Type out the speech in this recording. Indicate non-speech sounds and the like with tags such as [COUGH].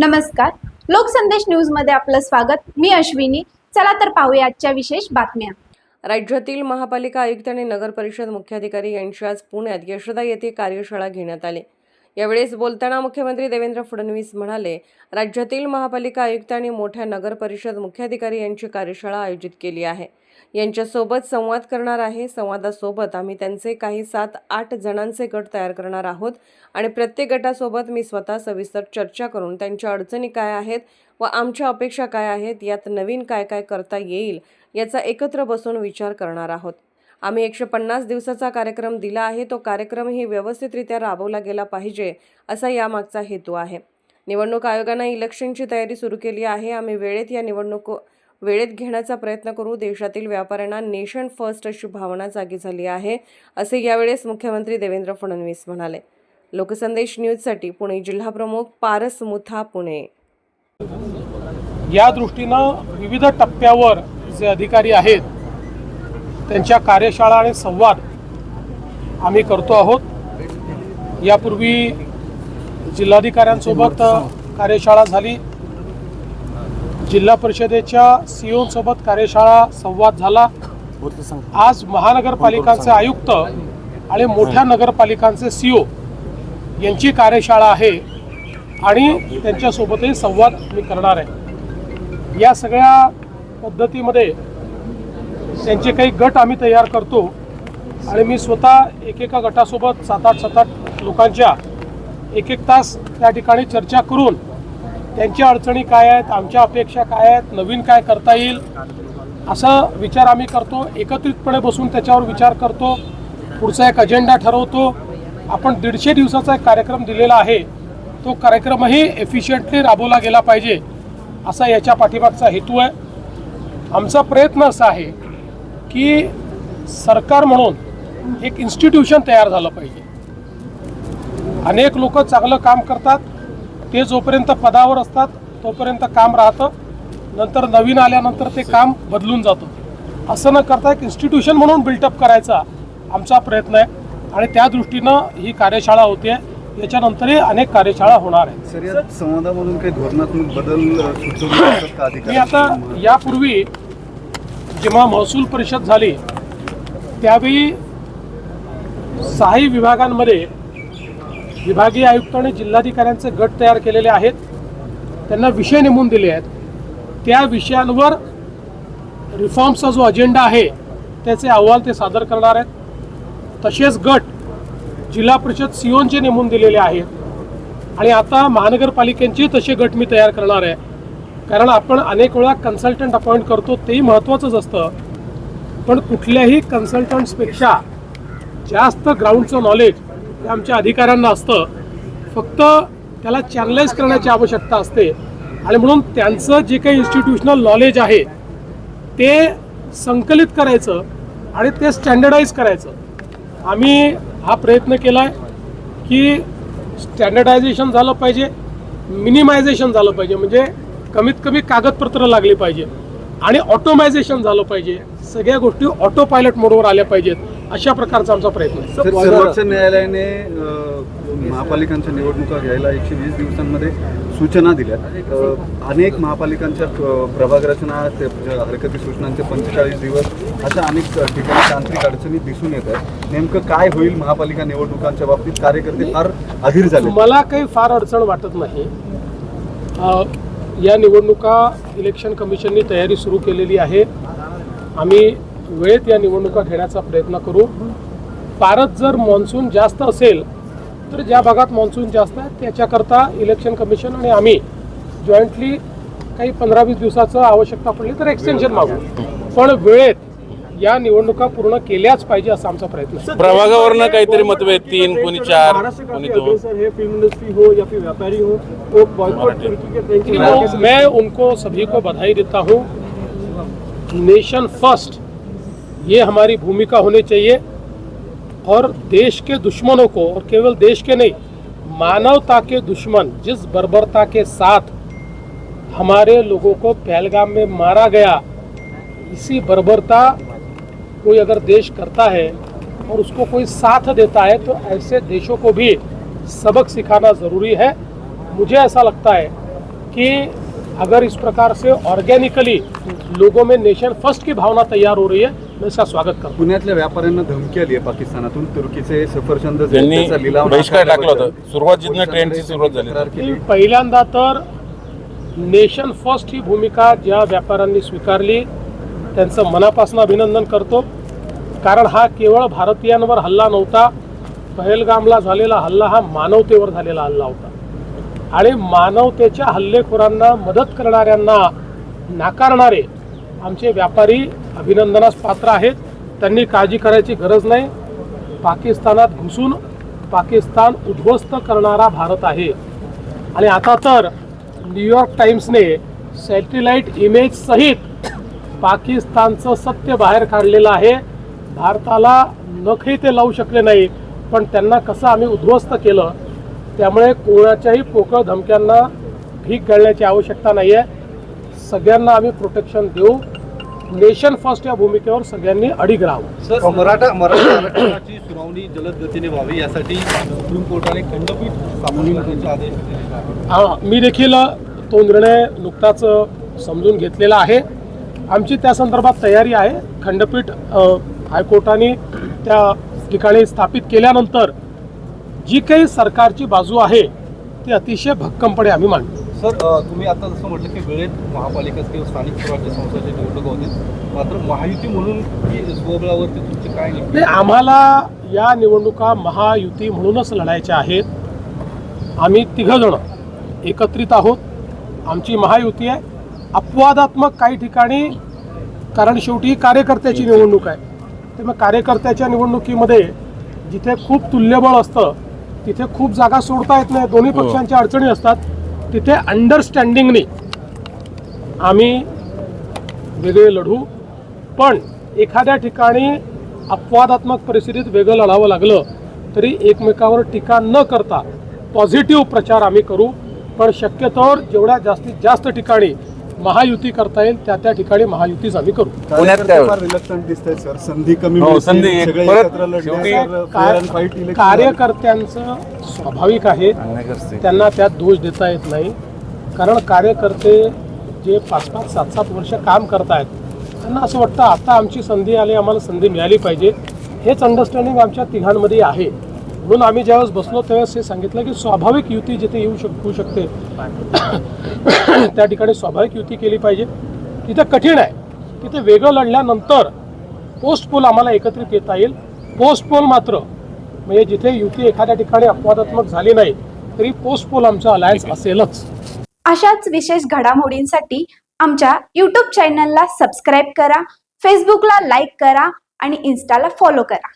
नमस्कार. लोकसंदेश न्यूजमध्ये आपलं स्वागत. मी अश्विनी. चला तर पाहूया आजच्या विशेष बातम्या. राज्यातील महापालिका आयुक्त आणि नगर परिषद मुख्याधिकारी यांची आज पुण्यात यशोदा येथे कार्यशाळा घेण्यात आली. यावेळेस बोलताना मुख्यमंत्री देवेंद्र फडणवीस म्हणाले राज्यातील महापालिका आयुक्त आणि मोठ्या नगर परिषद मुख्याधिकारी यांची कार्यशाळा आयोजित केली आहे. यांच्यासोबत संवाद करणार आहे. संवादासोबत आम्ही त्यांचे काही सात आठ जणांचे गट तयार करणार आहोत. आणि प्रत्येक गटासोबत मी स्वतः सविस्तर चर्चा करून त्यांच्या अडचणी काय आहेत व आमच्या अपेक्षा काय आहेत यात नवीन काय काय करता येईल याचा एकत्र बसून विचार करणार आहोत. आम्ही एकशे पन्नास दिवसाचा कार्यक्रम दिला आहे. तो कार्यक्रमही व्यवस्थितरित्या राबवला गेला पाहिजे असा यामागचा हेतू आहे. निवडणूक आयोगानं इलेक्शनची तयारी सुरू केली आहे. आम्ही वेळेत या निवडणूक वेळेत घेण्याचा प्रयत्न करू. देशातील व्यापाऱ्यांना नेशन फर्स्ट अशी भावना जागी झाली आहे असे यावेळेस मुख्यमंत्री देवेंद्र फडणवीस म्हणाले. लोकसंदेश न्यूजसाठी पुणे जिल्हाप्रमुख पारस मुथा पुणे. या दृष्टीनं विविध टप्प्यावर जे अधिकारी आहेत त्यांच्या कार्यशाळा आणि संवाद आम्ही करतो आहोत. यापूर्वी जिल्हाधिकाऱ्यांसोबत कार्यशाळा झाली. जिल्हा परिषदेच्या सीओसोबत कार्यशाळा संवाद झाला. आज महानगरपालिकांचे आयुक्त आणि मोठ्या नगरपालिकांचे सीओ यांची कार्यशाळा आहे आणि त्यांच्यासोबतही संवाद मी करणार आहे. या सगळ्या पद्धतीमध्ये त्यांचे काही गट आम्ही तयार करतो आणि मी स्वतः एकेका गटासोबत सात आठ सात आठ लोकांच्या एक एक तास त्या ठिकाणी चर्चा करून त्यांच्या अडचणी काय आहेत आमच्या अपेक्षा काय आहेत नवीन काय करता येईल असा विचार आम्ही करतो. एकत्रितपणे बसून त्याच्यावर विचार करतो. पुढचा एक अजेंडा ठरवतो. आपण दीडशे दिवसाचा एक कार्यक्रम दिलेला आहे. तो कार्यक्रमही एफिशियंटली राबवला गेला पाहिजे असा याच्या पाठीमागचा हेतू आहे. आमचा प्रयत्न असा आहे की सरकार म्हणून एक इन्स्टिट्यूशन तयार झालं पाहिजे. अनेक लोक चांगलं काम करतात. ते जोपर्यंत पदावर असतात तोपर्यंत काम राहतं. नंतर नवीन आल्यानंतर ते काम बदलून जातं. असं न करता एक इन्स्टिट्यूशन म्हणून बिल्टअप करायचा आमचा प्रयत्न आहे. आणि त्या दृष्टीनं ही कार्यशाळा होते. याच्यानंतरही अनेक कार्यशाळा होणार आहेत. या संवादामधून काही धोरणात्मक बदल मी आता यापूर्वी जेव्हा महसूल परिषद झाली त्यावेळी सहाही विभागांमध्ये विभागीय आयुक्त आणि जिल्हाधिकाऱ्यांचे गट तयार केलेले आहेत. त्यांना विषय नेमून दिले आहेत. त्या विषयांवर रिफॉर्मचा जो अजेंडा आहे त्याचे अहवाल ते सादर करणार आहेत. तसेच गट जिल्हा परिषद सिओनचे नेमून दिलेले आहेत. आणि आता महानगरपालिकेचे तसे गट मी तयार करणार आहे. कारण आपण अनेक वेळा कन्सल्टंट अपॉइंट करतो तेही महत्त्वाचंच असतं. पण कुठल्याही कन्सल्टंट्सपेक्षा जास्त ग्राउंडचं नॉलेज आमच्या अधिकाऱ्यांना असतं. फक्त त्याला चॅनलाइज करण्याची आवश्यकता असते. आणि म्हणून त्यांचं जे काही इन्स्टिट्यूशनल नॉलेज आहे ते संकलित करायचं आणि ते स्टँडर्डाईज करायचं. आम्ही हा प्रयत्न केला आहे की स्टँडर्डायझेशन झालं पाहिजे मिनिमायझेशन झालं पाहिजे. म्हणजे कमीत कमी कागदपत्र लागली पाहिजे. आणि ऑटोमायझेशन झालं पाहिजे. सगळ्या गोष्टी ऑटो पायलट मोडवर आल्या पाहिजेत अशा प्रकारचा आमचा प्रयत्न आहे. सर्वोच्च न्यायालयाने महापालिकांच्या निवडणुका घ्यायला एकशे वीस दिवसांमध्ये सूचना दिल्या अनेक महापालिकांच्या प्रभाग रचना ते हरकती सूचनांचे पंचेचाळीस दिवस अशा अनेक ठिकाणी तांत्रिक अडचणी दिसून येत आहेत. नेमकं काय होईल महापालिका निवडणुकांच्या बाबतीत? कार्यकर्ते फार अधीर झाले. मला काही फार अडचण वाटत नाही. या निवडणुका इलेक्शन कमिशननी तयारी सुरू केलेली आहे. आम्ही वेळेत या निवडणुका घेण्याचा प्रयत्न करू. पारत जर मान्सून जास्त असेल तर ज्या भागात मान्सून जास्त आहे त्याच्याकरता इलेक्शन कमिशन आणि आम्ही जॉईंटली काही पंधरा वीस दिवसाचं आवश्यकता पडली तर एक्सटेन्शन मागू. पण वेळेत या निवडणुका पूर्ण केल्याच पाहिजे असा आमचा प्रयत्न आहे. प्रभागावरनं काहीतरी मतभेद तीन कोणी चार कोणी दोन. सर है फ़िल्म इंडस्ट्री हो या फिर व्यापारी हो वो बॉयकॉट तुर्की के बैंक देखो, मैं उनको सभी को बधाई देता हूँ। नेशन फ़र्स्ट ये हमारी भूमिका होनी चाहिए। और देश के दुश्मनों को और केवल देश के नहीं मानवता के दुश्मन जिस बर्बरता के साथ हमारे लोगों को पहलगाम में मारा गया इसी बर्बरता कोई अगर देश करता है और उसको कोई साथ देता है तो ऐसे देशों को भी सबक सिखाना ज़रूरी है। मुझे ऐसा लगता है कि अगर इस प्रकार से ऑर्गेनिकली लोगों में नेशन फ़र्स्ट की भावना तैयार हो रही है मैं इसका स्वागत करता हूँ। पुण्यातल्या व्यापाऱ्यांना धमकी आली आहे पाकिस्तानातून. तुर्कीचे सफरचंद त्यांनी त्याचा लिलाव बहिष्कार टाकला होता. सुरुवात जिथनं पोलिसांकडे ट्रेंडची सुरुवात झाली. तक्रार केली. पहिल्यांदा तर नेशन फ़र्स्ट ही भूमिका ज्या व्यापाऱ्यांनी स्वीकारली त्यांचं मनापासून अभिनंदन करतो. कारण हा केवळ भारतीयांवर हल्ला नव्हता पहलगामला झालेला हल्ला हा मानवतेवर झालेला हल्ला होता. आणि मानवतेच्या हल्लेखोरांना मदत करणाऱ्यांना नाकारणारे आमचे व्यापारी अभिनंदनास पात्र आहेत. त्यांनी काळजी करायची गरज नाही. पाकिस्तानात घुसून पाकिस्तान उद्ध्वस्त करणारा भारत आहे. आणि आता तर न्यूयॉर्क टाइम्सने सॅटेलाईट इमेज सहित पाकिस्तानचं सत्य बाहेर काढलेलं आहे. भारताला नखही ते लावू शकले नाही. पण त्यांना कसं आम्ही उद्ध्वस्त केलं? त्यामुळे कोणाच्याही पोकळ धमक्यांना भीक घालण्याची आवश्यकता नाही आहे सगळ्यांना आम्ही प्रोटेक्शन देऊ. नेशन फर्स्ट या भूमिकेवर सगळ्यांनी अडीग राहावं. सर मराठा मराठा आरक्षणाची सुनावणी जलद गतीने व्हावी यासाठी सुप्रीम कोर्टाने खंडपीठ आदेश हा, मी देखील तो निर्णय नुकताच समजून घेतलेला आहे. आमची त्या संदर्भात तयारी आहे. खंडपीठ हायकोर्टाने त्या ठिकाणी स्थापित केल्यानंतर जी काही सरकारची बाजू आहे ती अतिशय भक्कमपणे आम्ही मांडू सर तुम्ही आता जसं म्हटलं की वेळेत महापालिका किंवा स्थानिक स्वराज्य संस्थांच्या निवडणुका होतील मात्र महायुती म्हणून की स्वबळावरती तुमचे काय नाही आम्हाला या निवडणुका महायुती म्हणूनच लढायच्या आहेत. आम्ही तिघजण एकत्रित आहोत. आमची महायुती आहे. अपवादात्मक काही ठिकाणी कारण शेवटी ही कार्यकर्त्याची निवडणूक आहे. ते मग कार्यकर्त्याच्या निवडणुकीमध्ये जिथे खूप तुल्यबळ असतं तिथे खूप जागा सोडता येत नाही दोन्ही पक्षांच्या अडचणी असतात तिथे अंडरस्टँडिंगने आम्ही वेगळे लढू. पण एखाद्या ठिकाणी अपवादात्मक परिस्थितीत वेगळं लढावं लागलं तरी एकमेकावर टीका न करता पॉझिटिव्ह प्रचार आम्ही करू. पण शक्यतोवर जेवढ्या जास्तीत जास्त ठिकाणी महायुती करता येईल त्या त्या ठिकाणी महायुतीच आम्ही करू. पुण्यात काय होतं? रिलक्टंट दिसत सर संधी कमी हो, मिळते, संधी एक सगळे परत एकत्र लढले, शेवटी sir, fair and fight election कार्यकर्त्यांचं स्वाभाविक आहे. त्यांना त्यात दोष देता येत नाही. कारण कार्यकर्ते जे पाच पाच सात सात वर्ष काम करतायत त्यांना असं वाटतं आता आमची संधी आली आम्हाला संधी मिळाली पाहिजे. हेच अंडरस्टँडिंग आमच्या तिघांमध्ये आहे. म्हणून आम्ही ज्यावेळेस बसलो त्यावेळेस हे सांगितलं की स्वाभाविक युती जिथे येऊ शक होऊ शकते [COUGHS] त्या ठिकाणी स्वाभाविक युती केली पाहिजे. तिथे कठीण आहे. तिथे वेगळं लढल्यानंतर पोस्ट पोल आम्हाला एकत्रित येता येईल. पोस्ट पोल मात्र म्हणजे जिथे युती एखाद्या ठिकाणी अपवादात्मक झाली नाही तरी पोस्ट पोल आमचा अलायन्स असेलच. अशाच विशेष घडामोडींसाठी आमच्या यूट्यूब चॅनलला सबस्क्राईब करा फेसबुकला लाईक करा आणि इन्स्टाला फॉलो करा.